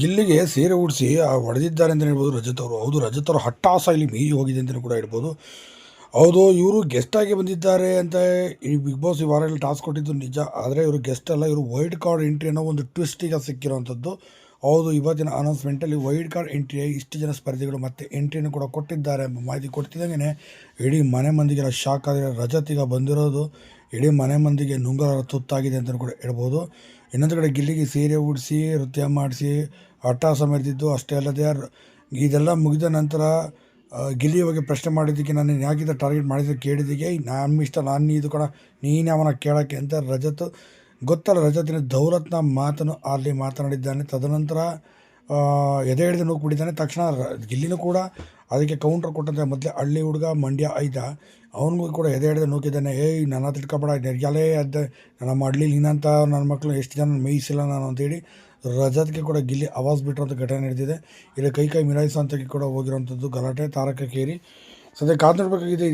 ಗಿಲ್ಲಿಗೆ ಸೀರೆ ಉಡಿಸಿ ಹೊಡೆದಿದ್ದಾರೆ ಅಂತಲೇ ಹೇಳ್ಬೋದು ರಜತ್ ಅವರು. ಹೌದು, ರಜತ್ ಅವರು ಹಟ್ಟಾಸ ಇಲ್ಲಿ ಮೀರಿ ಹೋಗಿದೆ ಅಂತಲೂ ಕೂಡ ಹೇಳ್ಬೋದು. ಹೌದು, ಇವರು ಗೆಸ್ಟಾಗಿ ಬಂದಿದ್ದಾರೆ ಅಂತ ಈ ಬಿಗ್ ಬಾಸ್ ಈ ವಾರ ಟಾಸ್ಕ್ ಕೊಟ್ಟಿದ್ದು ನಿಜ. ಆದರೆ ಇವರು ಗೆಸ್ಟ್ ಅಲ್ಲ, ಇವರು ವೈಲ್ಡ್ ಕಾರ್ಡ್ ಎಂಟ್ರಿ ಅನ್ನೋ ಒಂದು ಟ್ವಿಸ್ಟಿಗೆ ಸಿಕ್ಕಿರೋವಂಥದ್ದು ಹೌದು, ಇವತ್ತಿನ ಅನೌನ್ಸ್ಮೆಂಟಲ್ಲಿ ವೈಲ್ಡ್ ಕಾರ್ಡ್ ಎಂಟ್ರಿ ಇಷ್ಟು ಜನ ಸ್ಪರ್ಧಿಗಳು ಮತ್ತೆ ಎಂಟ್ರಿಯನ್ನು ಕೂಡ ಕೊಟ್ಟಿದ್ದಾರೆ ಮಾಹಿತಿ ಕೊಡ್ತಿದ್ದಂಗೆ ಇಡೀ ಮನೆ ಮಂದಿಗೆಲ್ಲ ಶಾಕ್ ಆದರೆ ರಜತ್ ಈಗ ಬಂದಿರೋದು. ಇಡೀ ಮನೆ ಮಂದಿಗೆ ನುಂಗರ ತುತ್ತಾಗಿದೆ ಅಂತಲೂ ಕೂಡ ಹೇಳ್ಬೋದು. ಇನ್ನೊಂದು ಕಡೆ ಗಿಲ್ಲಿಗೆ ಸೀರೆ ಉಡಿಸಿ, ನೃತ್ಯ ಮಾಡಿಸಿ ಹಠಾಸ ಮೆರೆದಿದ್ದು ಅಷ್ಟೇ ಅಲ್ಲದೆ ಇದೆಲ್ಲ ಮುಗಿದ ನಂತರ ಗಿಲ್ಲಿ ಬಗ್ಗೆ ಪ್ರಶ್ನೆ ಮಾಡಿದ್ದಕ್ಕೆ ನಾನು ಯಾಕಿದ ಟಾರ್ಗೆಟ್ ಮಾಡಿದ್ದು ಕೇಳಿದ್ದಕ್ಕೆ ನಾನು ಇಷ್ಟ, ನಾನು ಇದು ಕೂಡ, ನೀನೇ ಅವನ ಕೇಳೋಕ್ಕೆ ಅಂತ ರಜತ್, ಗೊತ್ತಲ್ಲ ರಜತಿನ ದೌರತ್ನ ಮಾತನ್ನು ಅಲ್ಲಿ ಮಾತನಾಡಿದ್ದಾನೆ. ತದನಂತರ ಎದೆ ಹಿಡಿದು ನೂಕ್ಬಿಟ್ಟಿದ್ದಾನೆ ತಕ್ಷಣ ಗಿಲ್ಲಿನೂ ಕೂಡ ಅದಕ್ಕೆ ಕೌಂಟರ್ ಕೊಟ್ಟಂತೆ. ಮೊದಲೇ ಹಳ್ಳಿ ಹುಡುಗ ಮಂಡ್ಯ ಐದ, ಅವನಿಗೂ ಕೂಡ ಎದೆ ಹಿಡಿದು ನೂಕಿದ್ದಾನೆ ಏಯ್, ನನ್ನ ತಿಳ್ಕೊಬೇಡ ನೆರ್ಯಾಲೇ ಅದ್ದ ನಮ್ಮ ಹಳ್ಳಿ ನೀನಂತ ನನ್ನ ಮಕ್ಕಳು ಎಷ್ಟು ಜನ ಮೇಯಿಸಿಲ್ಲ ನಾನು ಅಂತೇಳಿ ರಜತ್ಗೆ ಕೂಡ ಗಿಲ್ಲಿ ಆವಾಜ್ ಬಿಟ್ಟಿರೋಂಥ ಘಟನೆ ನಡೆದಿದೆ. ಇಲ್ಲಿ ಕೈ ಕೈ ಮಿಲಾಯಿಸುವಂಥಕ್ಕೆ ಕೂಡ ಹೋಗಿರೋಂಥದ್ದು ಗಲಾಟೆ ತಾರಕಕ್ಕೇರಿ ಸದ್ಯ ಕಾದು ನೋಡಬೇಕಾಗಿದೆ